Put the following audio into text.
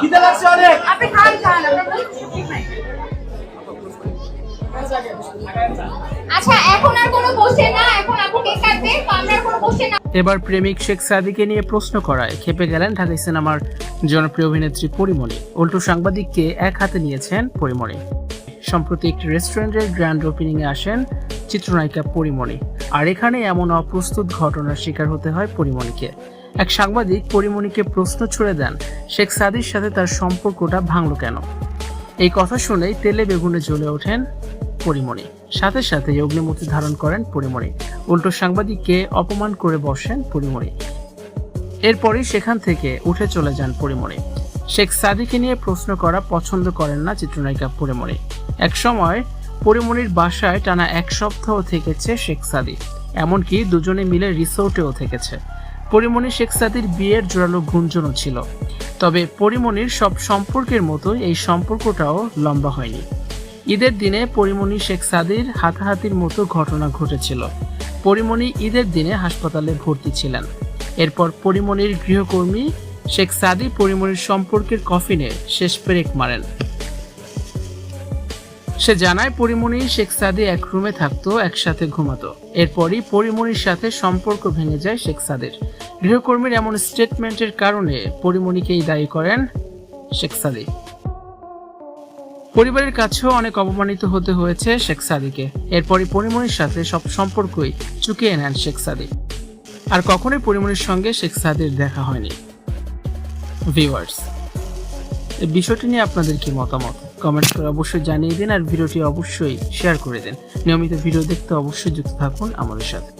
খিদে লাগছে অনেক। আপনি খান খান আচ্ছা এখন আর কোনো বসে না এখন আপু কেক কাটবে? আমরা আর কোনো বসে এবার প্রেমিক শেখ সাদিকে নিয়ে প্রশ্ন করায় খেপে গেলেন ঢাকাই সিনেমার জনপ্রিয় অভিনেত্রী পরিমণি। উল্টো সাংবাদিককে এক হাতে নিয়েছেন পরিমণি। সম্প্রতি একটি রেস্টুরেন্টের গ্র্যান্ড ওপেনিং এ আসেন চিত্রনায়িকা পরিমণি। আর এখানে এমন অপ্রস্তুত ঘটনার শিকার হতে হয় পরিমণিকে। এক সাংবাদিক পরিমণিকে প্রশ্ন ছুড়ে দেন, শেখ সাদির সাথে তার সম্পর্কটা ভাঙলো কেন? এই কথা শুনেই তেলে বেগুনে জ্বলে ওঠেন পরিমণি। সাথে সাথে অগ্নিমূর্তি ধারণ করেন পরিমণি। উল্টো সাংবাদিককে অপমান করে বসেন পরিমণি। এরপরই সেখান থেকে উঠে চলে যান পরিমণি। শেখ সাদিকে নিয়ে প্রশ্ন করা পছন্দ করেন না চিত্রনায়িকা পরিমণি। এক সময় পরিমণির বাসায় টানা এক সপ্তাহ থেকেছে শেখ সাদি। এমনকি দুজনে মিলে রিসোর্টেও থেকেছে। পরিমণি শেখ সাদির বিয়ের জোরালো গুঞ্জনও ছিল। তবে পরিমণির সব সম্পর্কের মতো এই সম্পর্কটাও লম্বা হয়নি। ঈদের দিনে পরিমণি শেখ সাদির হাতাহাতির মতো ঘটনা ঘটেছিল। পরিমণি ঈদের দিনে হাসপাতালে ভর্তি ছিলেন। এরপর পরিমণির গৃহকর্মী শেখ সাদি পরিমণির সম্পর্কের কফিনে শেষ পেরেক মারেন। সে জানায় পরিমণি শেখ সাদি এক রুমে থাকতো, একসাথে ঘুমাতো। এরপরই পরিমণির সাথে সম্পর্ক ভেঙে যায় শেখ সাদের। গৃহকর্মীর এমন স্টেটমেন্টের কারণে পরিমণিকেই দায়ী করেন শেখ সাদি। পরিবারের কাছেও অনেক অপমানিত হতে হয়েছে শেখ সাদিকে। এরপরই পরিমণির সাথে সব সম্পর্কই চুকিয়ে নেন শেখ সাদি। আর কখনোই পরিমণির সঙ্গে শেখ সাদির দেখা হয়নি। ভিউয়ার্স এই বিষয়টি নিয়ে আপনাদের কি মতামত? কমেন্ট করে অবশ্যই জানিয়ে দিন আর ভিডিওটি অবশ্যই শেয়ার করে দিন। নিয়মিত ভিডিও দেখতে অবশ্যই যুক্ত থাকুন আমাদের সাথে।